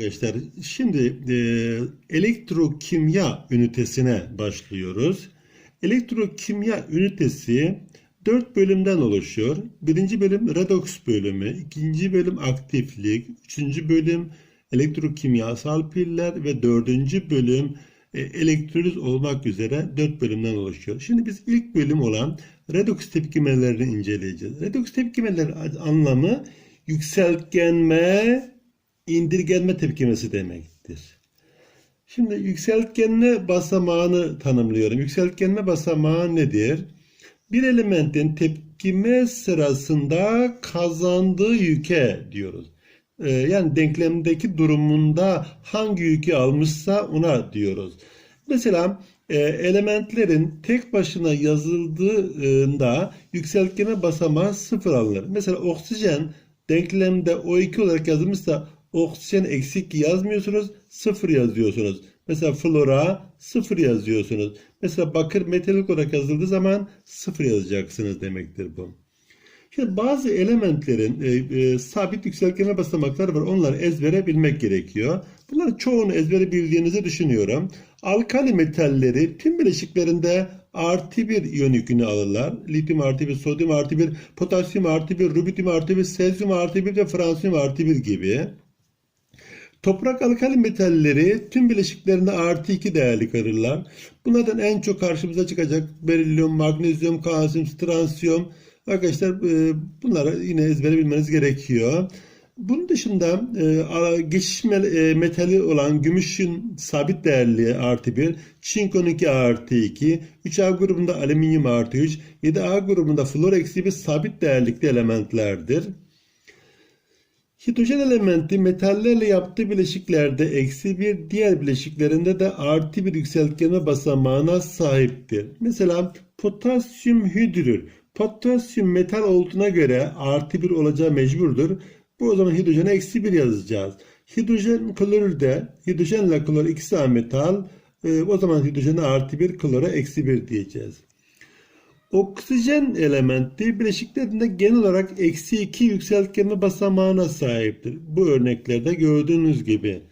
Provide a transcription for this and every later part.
Arkadaşlar şimdi e, elektrokimya ünitesine başlıyoruz. Elektrokimya ünitesi 4 bölümden oluşuyor. Birinci bölüm redoks bölümü, ikinci bölüm aktiflik, üçüncü bölüm elektrokimyasal piller ve dördüncü bölüm e, elektroliz olmak üzere 4 bölümden oluşuyor. Şimdi biz ilk bölüm olan redoks tepkimelerini inceleyeceğiz. Redoks tepkimeleri anlamı yükseltgenme, indirgenme tepkimesi demektir. Şimdi yükseltgenme basamağını tanımlıyorum. Yükseltgenme basamağı nedir? Bir elementin tepkime sırasında kazandığı yüke diyoruz. Ee, yani denklemdeki durumunda hangi yükü almışsa ona diyoruz. Mesela e, elementlerin tek başına yazıldığında yükseltgene basamağı sıfır alınır. Mesela oksijen denklemde O2 olarak yazılmışsa oksijen eksik yazmıyorsunuz, sıfır yazıyorsunuz. Mesela flora sıfır yazıyorsunuz. Mesela bakır metalik olarak yazıldığı zaman sıfır yazacaksınız demektir bu. Şimdi bazı elementlerin e, e, sabit yükseltgene basamakları var. Onları ezbere bilmek gerekiyor. Bunların çoğunu ezbere bildiğinizi düşünüyorum. Alkali metalleri tüm bileşiklerinde artı bir iyon yükünü alırlar. Lityum artı bir, sodyum artı bir, potasyum artı bir, rubidyum artı bir, sezyum artı bir ve fransiyum artı bir gibi. Toprak alkali metalleri tüm bileşiklerinde artı 2 değerli karırlar. Bunlardan en çok karşımıza çıkacak berilyum, magnezyum, kalsiyum, stransiyum. Arkadaşlar e, bunları yine ezbere bilmeniz gerekiyor. Bunun dışında e, geçiş e, metali olan gümüşün sabit değerli artı 1, çinkonunki artı 2, 3A grubunda alüminyum artı 3, 7A grubunda flor eksi 1 sabit değerlikli elementlerdir. Hidrojen elementi metallerle yaptığı bileşiklerde eksi bir, diğer bileşiklerinde de artı bir yükseltgenme basamağına sahiptir. Mesela potasyum hidrür. Potasyum metal olduğuna göre artı bir olacağı mecburdur. Bu o zaman hidrojene eksi bir yazacağız. Hidrojen klorürde hidrojenle klor ikisi metal. E, o zaman hidrojene artı bir klora eksi bir diyeceğiz. Oksijen elementi bileşiklerinde genel olarak eksi 2 yükseltgenme basamağına sahiptir. Bu örneklerde gördüğünüz gibi.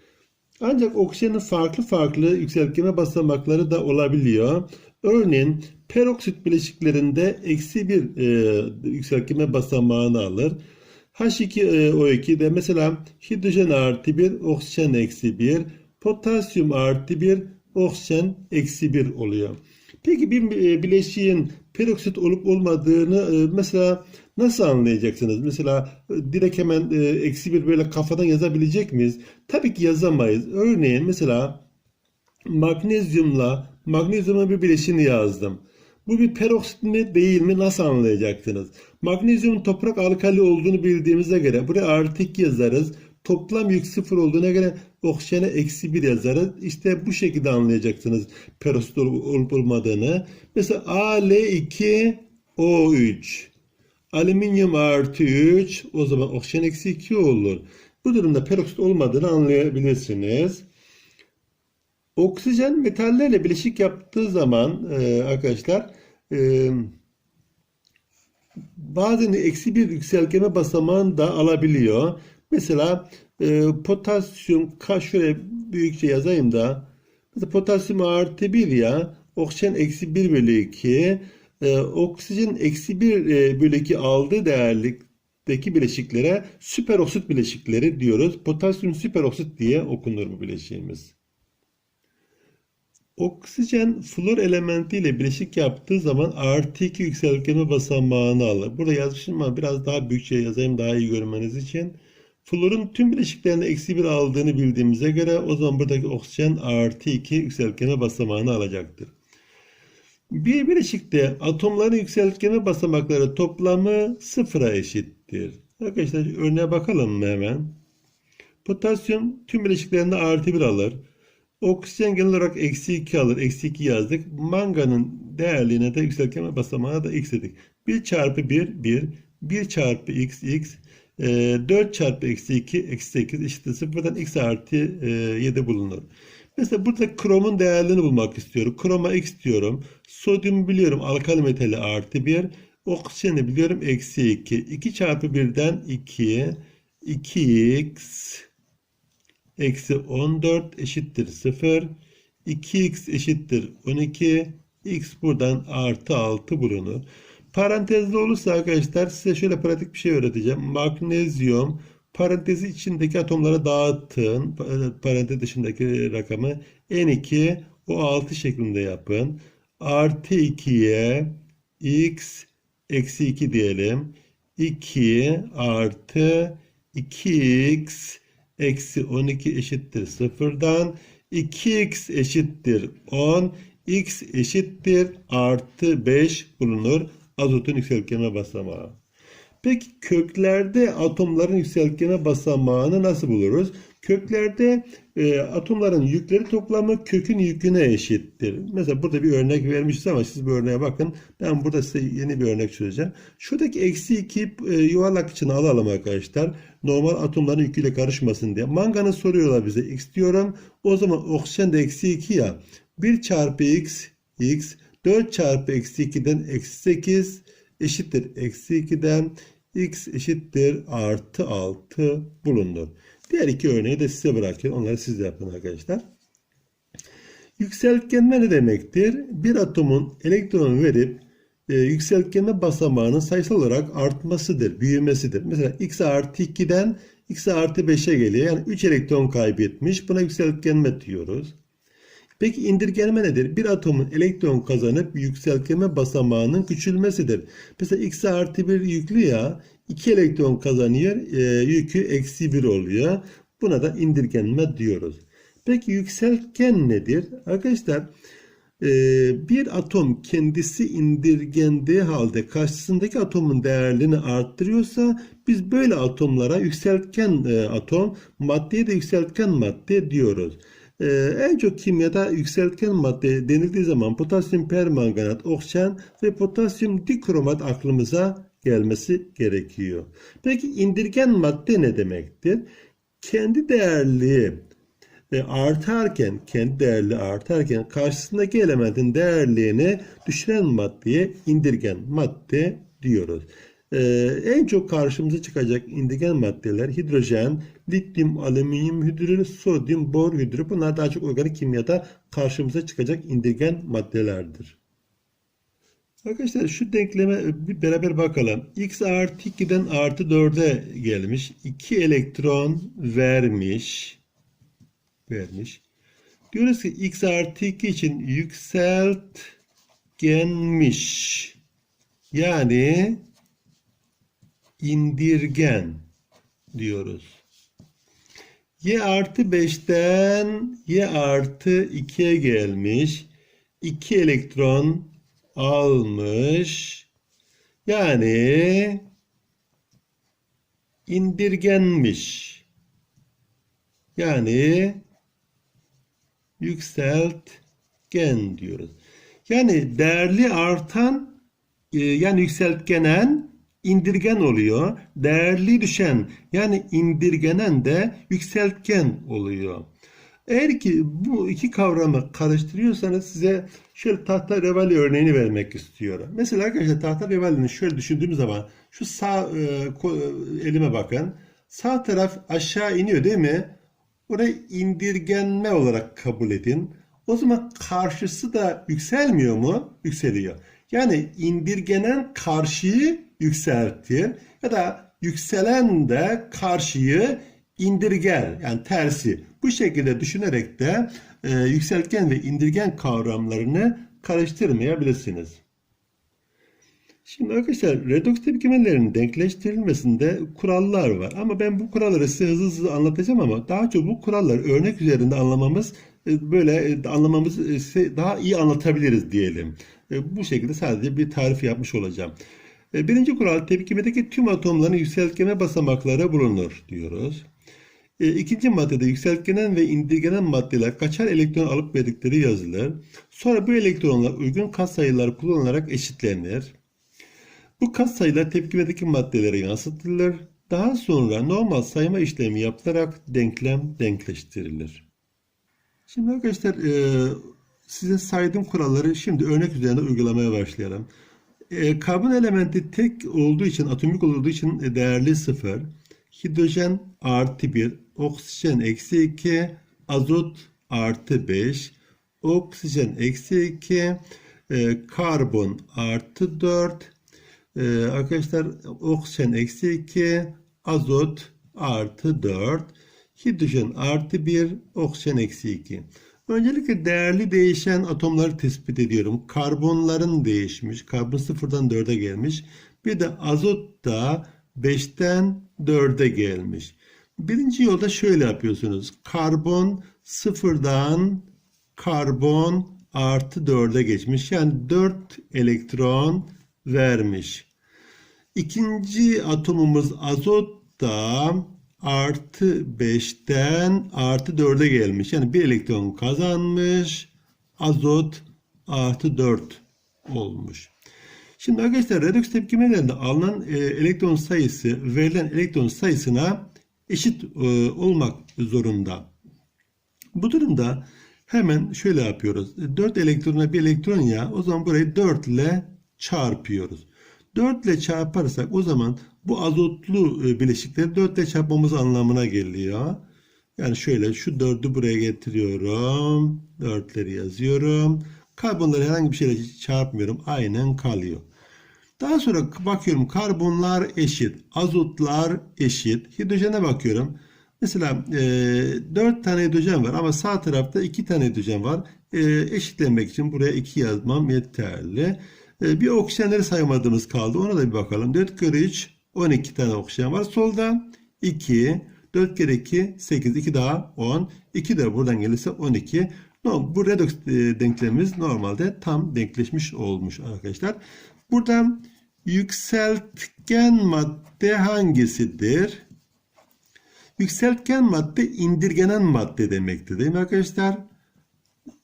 Ancak oksijenin farklı farklı yükseltgenme basamakları da olabiliyor. Örneğin peroksit bileşiklerinde eksi bir e, yükseltgenme basamağını alır. H2O2 de mesela hidrojen artı 1, oksijen eksi 1, potasyum artı 1, oksijen eksi 1 oluyor. Peki bir e, bileşiğin peroksit olup olmadığını e, mesela nasıl anlayacaksınız? Mesela e, direkt hemen eksi bir böyle kafadan yazabilecek miyiz? Tabii ki yazamayız. Örneğin mesela magnezyumla magnezyumun bir bileşini yazdım. Bu bir peroksit mi değil mi nasıl anlayacaksınız? Magnezyumun toprak alkali olduğunu bildiğimize göre buraya artı 2 yazarız. Toplam yük sıfır olduğuna göre oksijene eksi bir yazarız. İşte bu şekilde anlayacaksınız peroksit olup olmadığını. Mesela Al2O3 alüminyum artı 3 o zaman oksijen eksi 2 olur. Bu durumda peroksit olmadığını anlayabilirsiniz. Oksijen metallerle bileşik yaptığı zaman e, arkadaşlar e, bazen eksi bir yükselgeme basamağını da alabiliyor. Mesela e, potasyum şöyle büyükçe yazayım da mesela potasyum artı 1 ya oksijen eksi 1 bölü 2 e, oksijen eksi 1 e, bölü 2 aldığı değerlikteki bileşiklere süperoksit bileşikleri diyoruz. Potasyum süperoksit diye okunur bu bileşiğimiz. Oksijen flor elementiyle bileşik yaptığı zaman artı 2 yükseltgenme basamağını alır. Burada yazmışım ama biraz daha büyükçe yazayım daha iyi görmeniz için. Florun tüm bileşiklerinde eksi 1 aldığını bildiğimize göre o zaman buradaki oksijen artı 2 yükseltgene basamağını alacaktır. Bir bileşikte atomların yükseltgene basamakları toplamı sıfıra eşittir. Arkadaşlar örneğe bakalım mı hemen? Potasyum tüm bileşiklerinde artı 1 alır. Oksijen genel olarak eksi 2 alır. Eksi 2 yazdık. Manganın değerliğine de yükseltgene basamağına da x dedik. 1 çarpı 1 1. 1 çarpı x x. 4 çarpı eksi 2 eksi 8 eşittir 0'dan x artı 7 bulunur. Mesela burada kromun değerlerini bulmak istiyorum. Kroma x diyorum. Sodyumu biliyorum. Alkali metali artı 1. Oksijeni biliyorum. Eksi 2. 2 çarpı 1'den 2. 2x eksi 14 eşittir 0. 2x eşittir 12. x buradan artı 6 bulunur. Parantezli olursa arkadaşlar size şöyle pratik bir şey öğreteceğim. Magnezyum parantezi içindeki atomları dağıtın. Parantez dışındaki rakamı N2 o 6 şeklinde yapın. Artı 2'ye x eksi 2 diyelim. 2 artı 2x eksi 12 eşittir sıfırdan 2x eşittir 10 x eşittir artı 5 bulunur azotun yükseltgene basamağı. Peki köklerde atomların yükseltgene basamağını nasıl buluruz? Köklerde e, atomların yükleri toplamı kökün yüküne eşittir. Mesela burada bir örnek vermişiz ama siz bu örneğe bakın. Ben burada size yeni bir örnek çözeceğim. Şuradaki eksi 2 e, yuvarlak içine alalım arkadaşlar. Normal atomların yüküyle karışmasın diye. Manganı soruyorlar bize. X diyorum. O zaman oksijen de eksi 2 ya. 1 çarpı x, x 4 çarpı eksi 2'den eksi 8 eşittir eksi 2'den x eşittir artı 6 bulunur. Diğer iki örneği de size bırakıyorum. Onları siz de yapın arkadaşlar. Yükseltgenme ne demektir? Bir atomun elektron verip e, yükseltgenme basamağının sayısal olarak artmasıdır, büyümesidir. Mesela x artı 2'den x artı 5'e geliyor. Yani 3 elektron kaybetmiş. Buna yükseltgenme diyoruz. Peki indirgenme nedir? Bir atomun elektron kazanıp yükseltgenme basamağının küçülmesidir. Mesela x artı 1 yüklü ya 2 elektron kazanıyor e, yükü eksi 1 oluyor. Buna da indirgenme diyoruz. Peki yükseltgen nedir? Arkadaşlar e, bir atom kendisi indirgendiği halde karşısındaki atomun değerlerini arttırıyorsa biz böyle atomlara yükseltgen e, atom maddeye de yükseltgen madde diyoruz. Ee, en çok kimyada yükseltgen madde denildiği zaman potasyum permanganat, oksijen ve potasyum dikromat aklımıza gelmesi gerekiyor. Peki indirgen madde ne demektir? Kendi değerli e, artarken, kendi değerli artarken karşısındaki elementin değerliğini düşüren maddeye indirgen madde diyoruz. Ee, en çok karşımıza çıkacak indirgen maddeler hidrojen, lityum, alüminyum hidrür, sodyum, bor hidrür. Bunlar daha çok organik kimyada karşımıza çıkacak indirgen maddelerdir. Arkadaşlar şu denkleme bir beraber bakalım. x artı 2'den artı 4'e gelmiş. 2 elektron vermiş. Vermiş. Diyoruz ki x artı 2 için yükseltgenmiş. Yani indirgen diyoruz. Y artı 5'ten Y artı 2'ye gelmiş. 2 elektron almış. Yani indirgenmiş. Yani yükseltgen diyoruz. Yani değerli artan e, yani yükseltgenen indirgen oluyor. Değerli düşen yani indirgenen de yükseltgen oluyor. Eğer ki bu iki kavramı karıştırıyorsanız size şöyle tahta revali örneğini vermek istiyorum. Mesela arkadaşlar tahta revalini şöyle düşündüğümüz zaman şu sağ e, elime bakın. Sağ taraf aşağı iniyor değil mi? Orayı indirgenme olarak kabul edin. O zaman karşısı da yükselmiyor mu? Yükseliyor. Yani indirgenen karşıyı yükseltir ya da yükselen de karşıyı indirger yani tersi. Bu şekilde düşünerek de e, yükseltgen ve indirgen kavramlarını karıştırmayabilirsiniz. Şimdi arkadaşlar redoks tepkimelerinin denkleştirilmesinde kurallar var. Ama ben bu kuralları size hızlı hızlı anlatacağım ama daha çok bu kuralları örnek üzerinde anlamamız e, böyle e, anlamamız daha iyi anlatabiliriz diyelim. Bu şekilde sadece bir tarif yapmış olacağım. Birinci kural tepkimedeki tüm atomların yükseltgene basamakları bulunur diyoruz. İkinci maddede yükseltgenen ve indirgenen maddeler kaçar elektron alıp verdikleri yazılır. Sonra bu elektronlar uygun katsayılar kullanılarak eşitlenir. Bu katsayılar tepkimedeki maddelere yansıtılır. Daha sonra normal sayma işlemi yapılarak denklem denkleştirilir. Şimdi arkadaşlar size saydığım kuralları şimdi örnek üzerinde uygulamaya başlayalım. E, karbon elementi tek olduğu için, atomik olduğu için değerli sıfır. hidrojen artı 1, oksijen eksi 2, azot artı 5, oksijen eksi 2, e, karbon artı 4, e, arkadaşlar oksijen eksi 2, azot artı 4, hidrojen artı 1, oksijen eksi 2. Öncelikle değerli değişen atomları tespit ediyorum. Karbonların değişmiş. Karbon sıfırdan 4'e gelmiş. Bir de azot da 5'ten 4'e gelmiş. Birinci yolda şöyle yapıyorsunuz. Karbon sıfırdan karbon artı 4'e geçmiş. Yani 4 elektron vermiş. İkinci atomumuz azot da artı 5'ten artı 4'e gelmiş. Yani bir elektron kazanmış. Azot artı 4 olmuş. Şimdi arkadaşlar redoks tepkimelerinde alınan e, elektron sayısı verilen elektron sayısına eşit e, olmak zorunda. Bu durumda hemen şöyle yapıyoruz. 4 elektrona bir elektron ya o zaman burayı 4 ile çarpıyoruz. 4 ile çarparsak o zaman bu azotlu e, bileşikleri 4 ile çarpmamız anlamına geliyor. Yani şöyle şu 4'ü buraya getiriyorum. 4'leri yazıyorum. Karbonları herhangi bir şeyle çarpmıyorum. Aynen kalıyor. Daha sonra bakıyorum karbonlar eşit, azotlar eşit. Hidrojene bakıyorum. Mesela e, 4 tane hidrojen var ama sağ tarafta 2 tane hidrojen var. E, eşitlemek için buraya 2 yazmam yeterli. E, bir oksijenleri saymadığımız kaldı. Ona da bir bakalım. 4 kere 3 12 tane oksijen var. Solda 2 4 kere 2 8 2 daha 10 2 de buradan gelirse 12. No, bu redoks e, denklemimiz normalde tam denkleşmiş olmuş arkadaşlar. Burada yükseltgen madde hangisidir? Yükseltgen madde indirgenen madde demektir değil mi arkadaşlar?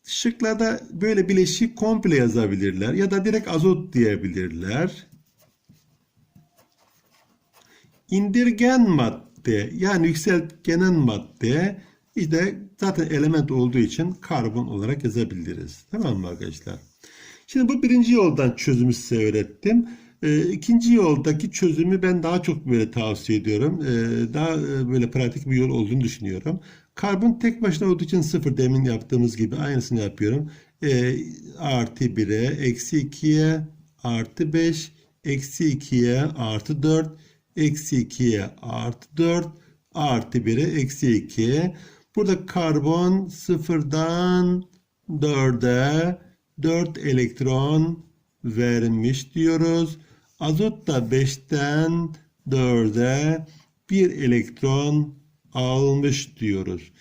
Şıklarda böyle bileşik komple yazabilirler ya da direkt azot diyebilirler. İndirgen madde yani yükseltgenen madde işte zaten element olduğu için karbon olarak yazabiliriz. Tamam mı arkadaşlar? Şimdi bu birinci yoldan çözümü size öğrettim. E, ikinci yoldaki çözümü ben daha çok böyle tavsiye ediyorum. E, daha böyle pratik bir yol olduğunu düşünüyorum. Karbon tek başına olduğu için sıfır demin yaptığımız gibi aynısını yapıyorum. E, artı 1'e, eksi 2'ye, artı 5, eksi 2'ye, artı 4, eksi 2'ye, artı 4, artı 1'e, eksi 2. Burada karbon sıfırdan 4'e 4 elektron vermiş diyoruz. Azot da 5'ten 4'e 1 elektron almış diyoruz.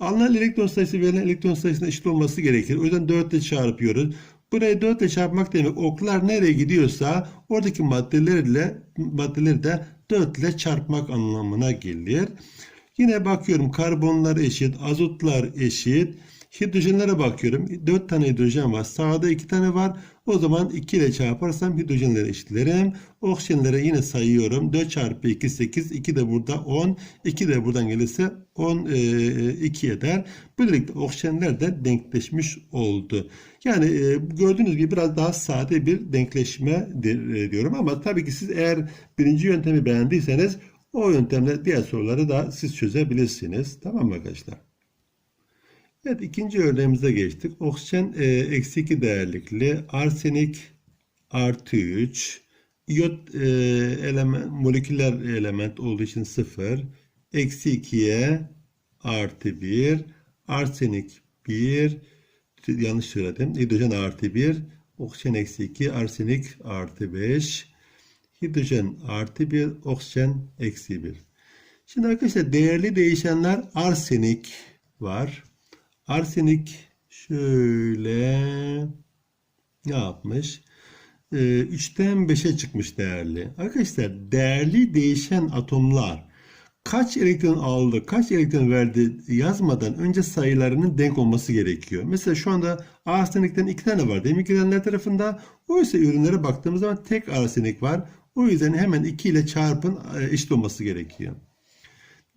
Alınan elektron sayısı verilen elektron sayısına eşit olması gerekir. O yüzden 4 ile çarpıyoruz. Burayı 4 ile çarpmak demek oklar nereye gidiyorsa oradaki maddelerle maddeleri de 4 ile çarpmak anlamına gelir. Yine bakıyorum karbonlar eşit, azotlar eşit. Hidrojenlere bakıyorum. 4 tane hidrojen var. Sağda 2 tane var. O zaman 2 ile çarparsam hidrojenleri eşitlerim. Oksijenlere yine sayıyorum. 4 çarpı 2 8. 2 de burada 10. 2 de buradan gelirse 10 e, 2 eder. Böylelikle oksijenler de denkleşmiş oldu. Yani e, gördüğünüz gibi biraz daha sade bir denkleşme e, diyorum. Ama tabii ki siz eğer birinci yöntemi beğendiyseniz o yöntemle diğer soruları da siz çözebilirsiniz. Tamam mı arkadaşlar? Evet ikinci örneğimize geçtik. Oksijen e, eksi 2 değerlikli, arsenik artı 3, iyot e, element, moleküler element olduğu için 0, eksi 2'ye artı 1, arsenik 1, yanlış söyledim, hidrojen artı 1, oksijen eksi 2, arsenik artı 5, hidrojen artı 1, oksijen eksi 1. Şimdi arkadaşlar değerli değişenler arsenik var. Arsenik şöyle ne yapmış? Ee, 3'ten 5'e çıkmış değerli. Arkadaşlar değerli değişen atomlar kaç elektron aldı, kaç elektron verdi yazmadan önce sayılarının denk olması gerekiyor. Mesela şu anda arsenikten iki tane var mi girenler tarafında? Oysa ürünlere baktığımız zaman tek arsenik var. O yüzden hemen 2 ile çarpın e, eşit olması gerekiyor.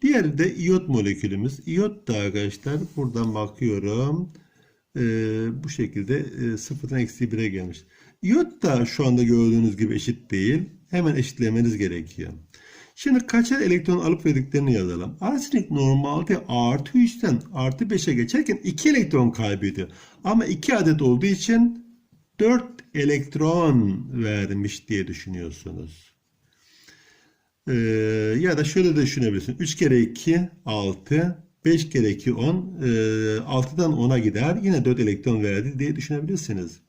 Diğeri de iyot molekülümüz. İyot da arkadaşlar buradan bakıyorum. Ee, bu şekilde e, sıfırdan eksi 1'e gelmiş. İyot da şu anda gördüğünüz gibi eşit değil. Hemen eşitlemeniz gerekiyor. Şimdi kaçar elektron alıp verdiklerini yazalım. Arsenik normalde artı 3'ten artı 5'e geçerken 2 elektron kaybediyor. Ama 2 adet olduğu için 4 elektron vermiş diye düşünüyorsunuz. Ee, ya da şöyle de düşünebilirsin. 3 kere 2 6, 5 kere 2 10, ee, 6'dan 10'a gider. Yine 4 elektron verdi diye düşünebilirsiniz.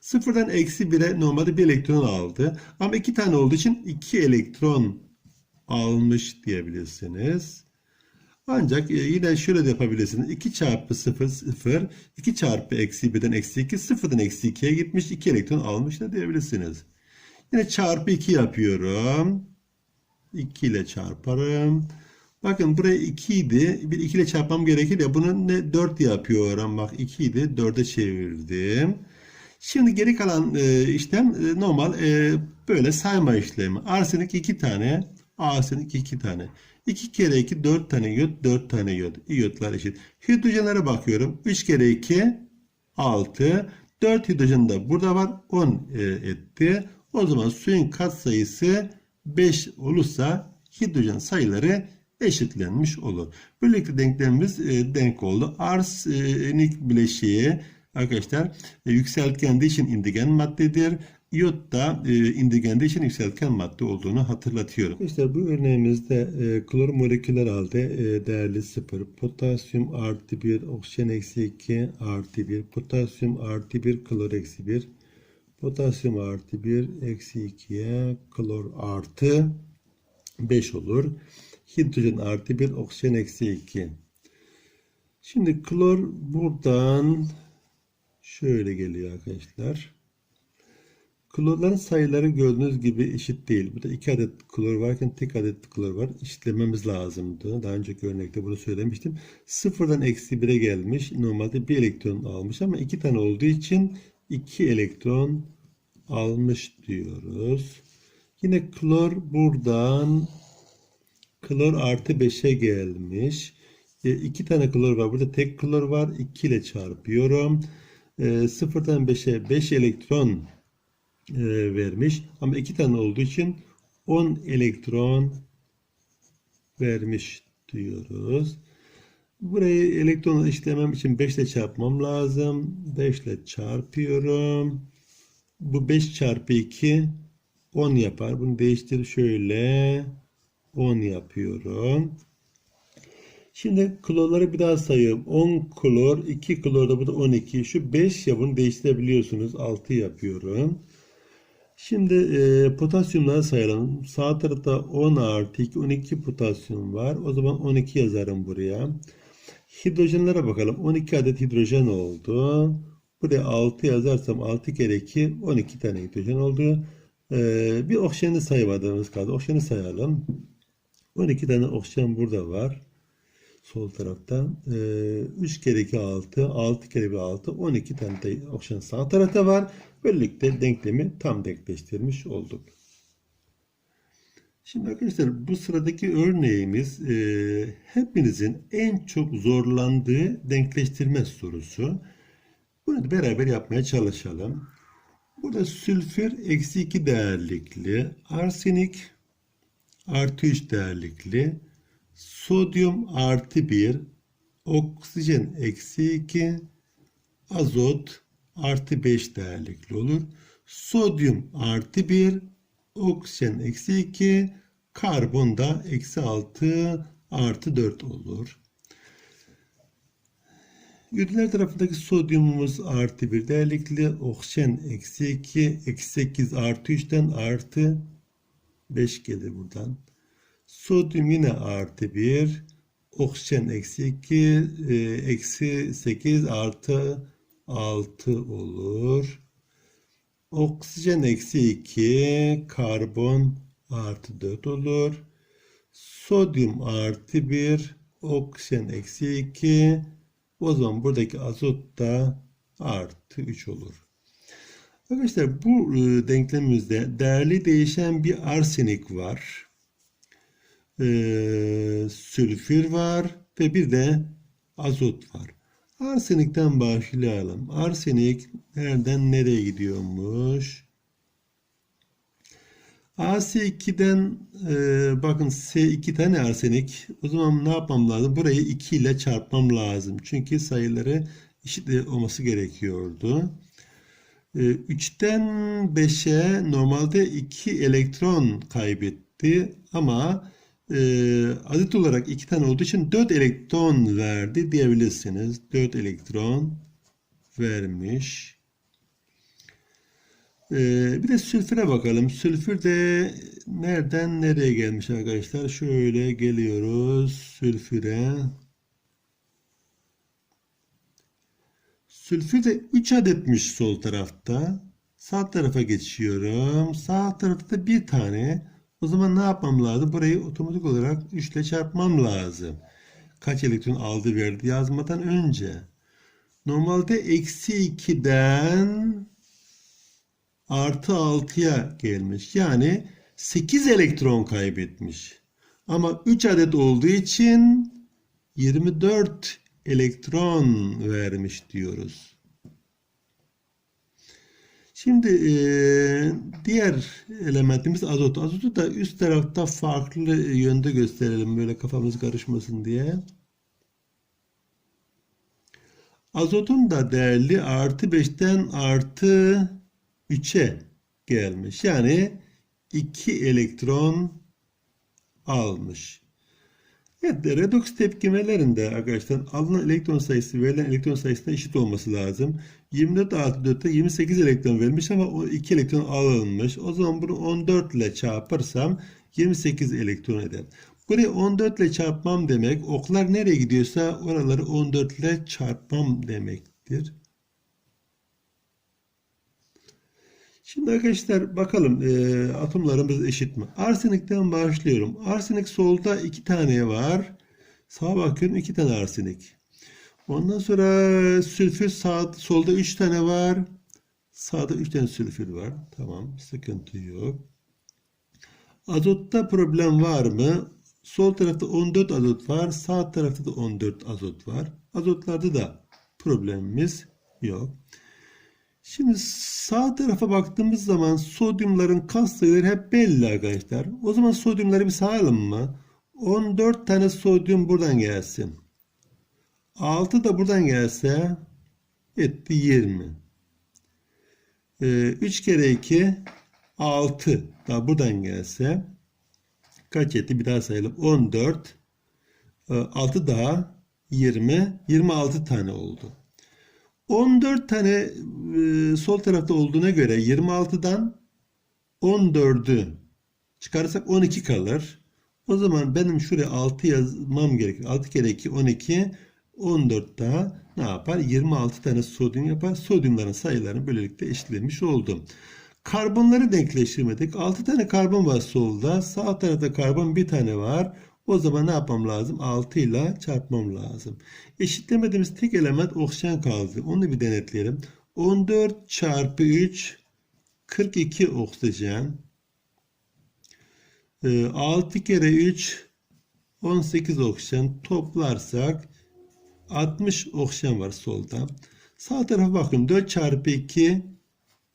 Sıfırdan eksi 1'e normalde 1 elektron aldı. Ama 2 tane olduğu için 2 elektron almış diyebilirsiniz. Ancak e, yine şöyle de yapabilirsiniz. 2 çarpı 0 0 2 çarpı eksi 1'den eksi 2 sıfırdan eksi 2'ye gitmiş 2 elektron almış da diyebilirsiniz. Yine çarpı 2 yapıyorum. 2 ile çarparım. Bakın buraya 2 idi. Bir 2 ile çarpmam gerekir ya. Bunu ne 4 yapıyorum. Bak 2 idi. 4'e çevirdim. Şimdi geri kalan e, işlem e, normal e, böyle sayma işlemi. Arsenik 2 tane. Arsenik 2 tane. 2 kere 2 4 tane iot 4 tane iot. İyotlar eşit. Hidrojenlere bakıyorum. 3 kere 2 6. 4 hidrojen de burada var. 10 e, etti. O zaman suyun katsayısı 5 olursa hidrojen sayıları eşitlenmiş olur. Böylelikle denklemimiz e, denk oldu. Arsenik bileşiği arkadaşlar e, yükseltgendiği için indigen maddedir. İyot da e, indigendiği için yükseltgen madde olduğunu hatırlatıyorum. İşte bu örneğimizde e, klor moleküler halde e, değerli 0, potasyum artı 1, oksijen eksi 2 artı 1, potasyum artı 1, klor eksi 1, potasyum artı 1, eksi 2'ye klor artı 5 olur. Hidrojen artı 1, oksijen eksi 2. Şimdi klor buradan şöyle geliyor arkadaşlar. Klorların sayıları gördüğünüz gibi eşit değil. Burada iki adet klor varken tek adet klor var. İşlememiz lazımdı. Daha önceki örnekte bunu söylemiştim. Sıfırdan eksi 1'e gelmiş. Normalde bir elektron almış ama iki tane olduğu için iki elektron almış diyoruz. Yine klor buradan klor artı 5'e gelmiş. E, tane klor var. Burada tek klor var. 2 ile çarpıyorum. E, sıfırdan 5'e 5 elektron e, vermiş. Ama iki tane olduğu için 10 elektron vermiş diyoruz. Burayı elektron işlemem için 5 ile çarpmam lazım. 5 ile çarpıyorum. Bu 5 çarpı 2 10 yapar. Bunu değiştir şöyle 10 yapıyorum. Şimdi klorları bir daha sayıyorum. 10 klor, 2 klor da burada 12. Şu 5 ya bunu değiştirebiliyorsunuz. 6 yapıyorum. Şimdi e, potasyumları sayalım. Sağ tarafta 10 artı 2, 12 potasyum var. O zaman 12 yazarım buraya. Hidrojenlere bakalım. 12 adet hidrojen oldu. Buraya 6 yazarsam 6 kere 2, 12 tane hidrojen oldu. E, bir oksijeni saymadığımız kaldı. Oksijeni sayalım. 12 tane oksijen burada var. Sol tarafta. E, 3 kere 2 6, 6 kere 1 6, 12 tane de oksijen sağ tarafta var. Böylelikle denklemi tam denkleştirmiş olduk. Şimdi arkadaşlar bu sıradaki örneğimiz e, hepinizin en çok zorlandığı denkleştirme sorusu. Bunu beraber yapmaya çalışalım. Burada sülfür eksi 2 değerlikli, arsenik artı 3 değerlikli, sodyum artı 1, oksijen eksi 2, azot artı 5 değerlikli olur. Sodyum artı 1, oksijen eksi 2, karbon da eksi 6 artı 4 olur. Güdüler tarafındaki sodyumumuz artı 1 değerlikli, oksijen eksi 2, eksi 8 artı 3'ten artı 5 gelir buradan. Sodyum yine artı 1, oksijen eksi 2, e, eksi 8 artı 6 olur. Oksijen eksi 2, karbon artı 4 olur. Sodyum artı 1, oksijen eksi 2, o zaman buradaki azot da artı 3 olur. Arkadaşlar bu e, denklemimizde değerli değişen bir arsenik var. Ee, sülfür var ve bir de azot var. Arsenikten başlayalım. Arsenik nereden nereye gidiyormuş? AC2'den e, bakın S2 tane arsenik. O zaman ne yapmam lazım? Burayı 2 ile çarpmam lazım. Çünkü sayıları eşit olması gerekiyordu. E, 3'ten 5'e normalde 2 elektron kaybetti ama e, adet olarak 2 tane olduğu için 4 elektron verdi diyebilirsiniz. 4 elektron vermiş. Ee, bir de sülfüre bakalım. Sülfür de nereden nereye gelmiş arkadaşlar? Şöyle geliyoruz sülfüre. Sülfür de 3 adetmiş sol tarafta. Sağ tarafa geçiyorum. Sağ tarafta da bir tane. O zaman ne yapmam lazım? Burayı otomatik olarak 3 ile çarpmam lazım. Kaç elektron aldı verdi yazmadan önce. Normalde eksi 2'den artı 6'ya gelmiş. Yani 8 elektron kaybetmiş. Ama 3 adet olduğu için 24 elektron vermiş diyoruz. Şimdi e, diğer elementimiz azot. Azotu da üst tarafta farklı yönde gösterelim böyle kafamız karışmasın diye. Azotun da değerli artı 5'ten artı 3'e gelmiş. Yani 2 elektron almış. Evet, redoks tepkimelerinde arkadaşlar alınan elektron sayısı verilen elektron sayısına eşit olması lazım. 24 artı 4'te 28 elektron vermiş ama o 2 elektron alınmış. O zaman bunu 14 ile çarparsam 28 elektron eder. Burayı 14 ile çarpmam demek oklar nereye gidiyorsa oraları 14 ile çarpmam demektir. Şimdi arkadaşlar bakalım e, atomlarımız eşit mi? Arsenikten başlıyorum. Arsenik solda iki tane var. Sağa bakıyorum iki tane arsenik. Ondan sonra sülfür sağ, solda üç tane var. Sağda üç tane sülfür var. Tamam sıkıntı yok. Azotta problem var mı? Sol tarafta 14 azot var. Sağ tarafta da 14 azot var. Azotlarda da problemimiz yok. Şimdi sağ tarafa baktığımız zaman sodyumların kas sayıları hep belli arkadaşlar. O zaman sodyumları bir sayalım mı? 14 tane sodyum buradan gelsin. 6 da buradan gelse etti 20. Ee, 3 kere 2 6 da buradan gelse kaç etti? Bir daha sayalım. 14 6 daha 20 26 tane oldu. 14 tane e, sol tarafta olduğuna göre 26'dan 14'ü çıkarırsak 12 kalır. O zaman benim şuraya 6 yazmam gerekir. 6 kere 2 12 14 daha ne yapar? 26 tane sodyum yapar. Sodyumların sayılarını böylelikle eşitlemiş oldum. Karbonları denkleştirmedik. 6 tane karbon var solda. Sağ tarafta karbon bir tane var. O zaman ne yapmam lazım? 6 ile çarpmam lazım. Eşitlemediğimiz tek element oksijen kaldı. Onu bir denetleyelim. 14 çarpı 3 42 oksijen. 6 Ee, kere 3 18 oksijen toplarsak 60 oksijen var solda. Sağ tarafa bakın 4 çarpı 2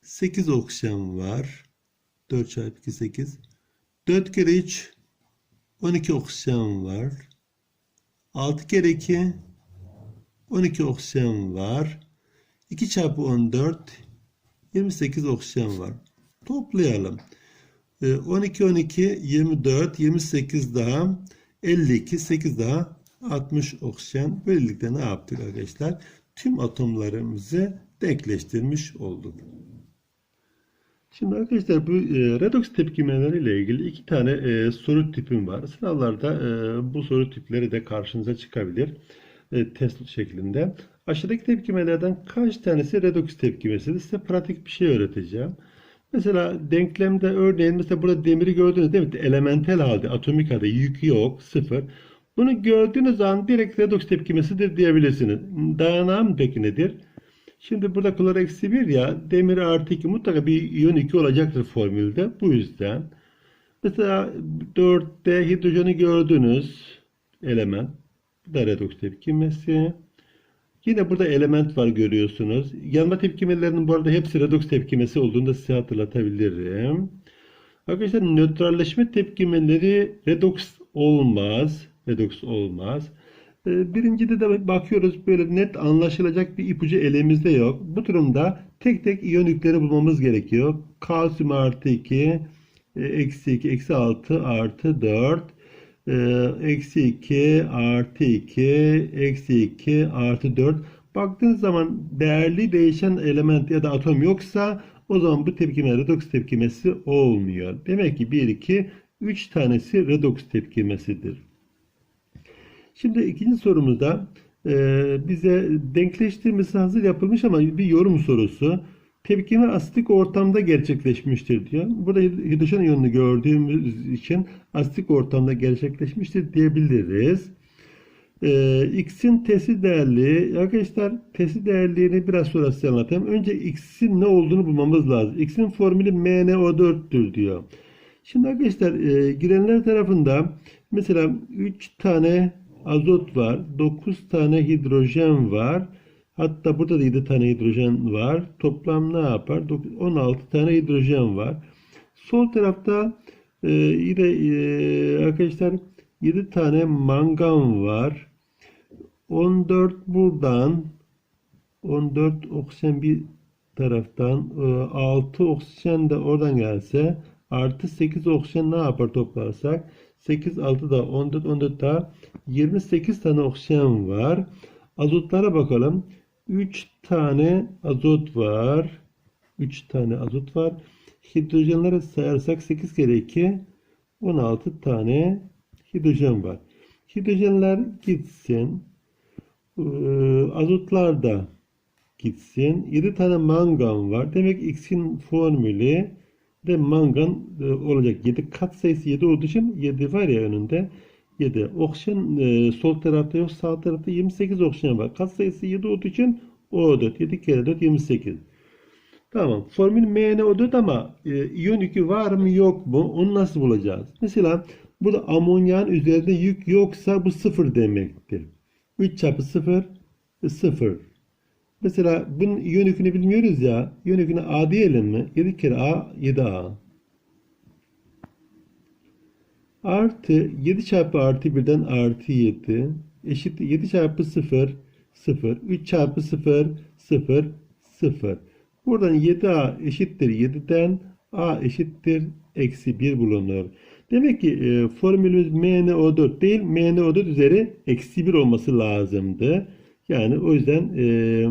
8 oksijen var. 4 çarpı 2 8. 4 kere 3 12 oksijen var. 6 kere 2 12 oksijen var. 2 çarpı 14 28 oksijen var. Toplayalım. 12 12 24 28 daha 52 8 daha 60 oksijen. Böylelikle ne yaptık arkadaşlar? Tüm atomlarımızı denkleştirmiş olduk. Şimdi arkadaşlar bu e, redoks tepkimeleriyle ilgili iki tane e, soru tipim var. Sınavlarda e, bu soru tipleri de karşınıza çıkabilir. E, test şeklinde. Aşağıdaki tepkimelerden kaç tanesi redoks tepkimesidir? Size pratik bir şey öğreteceğim. Mesela denklemde örneğin mesela burada demiri gördünüz değil mi? Elementel halde, atomik halde yük yok, sıfır. Bunu gördüğünüz an direkt redoks tepkimesidir diyebilirsiniz. Dayanağım peki nedir? Şimdi burada klor eksi 1 ya demir artı 2 mutlaka bir iyon 2 olacaktır formülde. Bu yüzden mesela 4'te hidrojeni gördünüz element. Bu da redoks tepkimesi. Yine burada element var görüyorsunuz. Yanma tepkimelerinin bu arada hepsi redoks tepkimesi olduğunu da size hatırlatabilirim. Arkadaşlar nötralleşme tepkimeleri redoks olmaz. Redoks olmaz. Ee, Birincide de bakıyoruz böyle net anlaşılacak bir ipucu elimizde yok. Bu durumda tek tek iyonükleri bulmamız gerekiyor. Kalsiyum artı 2, e, eksi 2, eksi 6 artı 4, e, eksi 2 artı 2, eksi 2 artı 4. Baktığınız zaman değerli değişen element ya da atom yoksa o zaman bu tepkime redoks tepkimesi olmuyor. Demek ki 1, 2, 3 tanesi redoks tepkimesidir. Şimdi ikinci sorumuzda e, bize denkleştirmesi hazır yapılmış ama bir yorum sorusu. Tepkime asitik ortamda gerçekleşmiştir diyor. Burada hidrojen iyonunu gördüğümüz için asitik ortamda gerçekleşmiştir diyebiliriz. E, X'in tesi değerli. Arkadaşlar tesi değerliğini biraz sonra size anlatayım. Önce X'in ne olduğunu bulmamız lazım. X'in formülü MnO4'tür diyor. Şimdi arkadaşlar e, girenler tarafında mesela 3 tane azot var, 9 tane hidrojen var. Hatta burada da 7 tane hidrojen var. Toplam ne yapar? 16 tane hidrojen var. Sol tarafta e, yine e, arkadaşlar 7 tane mangan var. 14 buradan 14 oksijen bir taraftan 6 oksijen de oradan gelse artı 8 oksijen ne yapar toplarsak 8 6 da 14 14 daha 28 tane oksijen var. Azotlara bakalım. 3 tane azot var. 3 tane azot var. Hidrojenleri sayarsak 8 kere 2 16 tane hidrojen var. Hidrojenler gitsin. Ee, azotlar da gitsin. 7 tane mangan var. Demek X'in formülü de mangan e, olacak. 7 kat sayısı 7 olduğu için 7 var ya önünde. 7. Oksijen e, sol tarafta yok. Sağ tarafta 28 oksijen var. Kat sayısı 7 olduğu için O4. 7 kere 4 28. Tamam. Formül MnO4 ama e, iyon yükü var mı yok mu? Onu nasıl bulacağız? Mesela burada amonyan üzerinde yük yoksa bu sıfır demektir. 3 çarpı 0 0. Mesela bunun iyon yükünü bilmiyoruz ya. İyon yükünü A diyelim mi? 7 kere A 7A. Artı 7 çarpı artı 1'den artı 7 eşit 7 çarpı 0 0 3 çarpı 0 0 0 Buradan 7A eşittir 7'den A eşittir eksi 1 bulunur. Demek ki e, formülümüz MnO4 değil MnO4 üzeri eksi 1 olması lazımdı. Yani o yüzden e,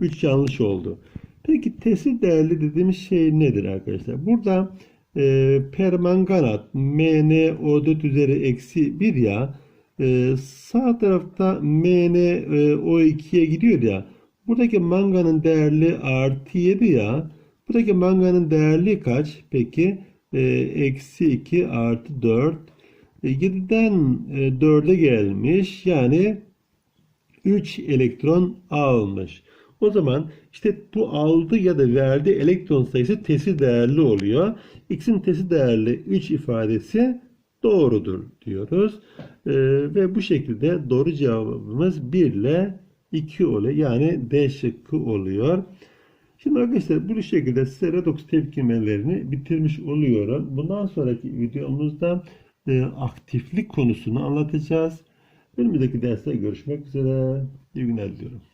3 yanlış oldu. Peki tesir değerli dediğimiz şey nedir arkadaşlar? Burada e, permanganat MnO4 üzeri eksi 1 ya. E, sağ tarafta MnO2'ye gidiyor ya. Buradaki manganın değerli artı 7 ya. Buradaki manganın değerli kaç? Peki e, eksi 2 artı 4 e, 7'den e, 4'e gelmiş. Yani 3 elektron almış. O zaman işte bu aldı ya da verdi elektron sayısı tesi değerli oluyor. X'in tesi değerli 3 ifadesi doğrudur diyoruz. Ee, ve bu şekilde doğru cevabımız 1 ile 2 oluyor. Yani D şıkkı oluyor. Şimdi arkadaşlar bu şekilde size redoks tepkimelerini bitirmiş oluyorum. Bundan sonraki videomuzda e, aktiflik konusunu anlatacağız. Önümüzdeki derste görüşmek üzere. İyi günler diliyorum.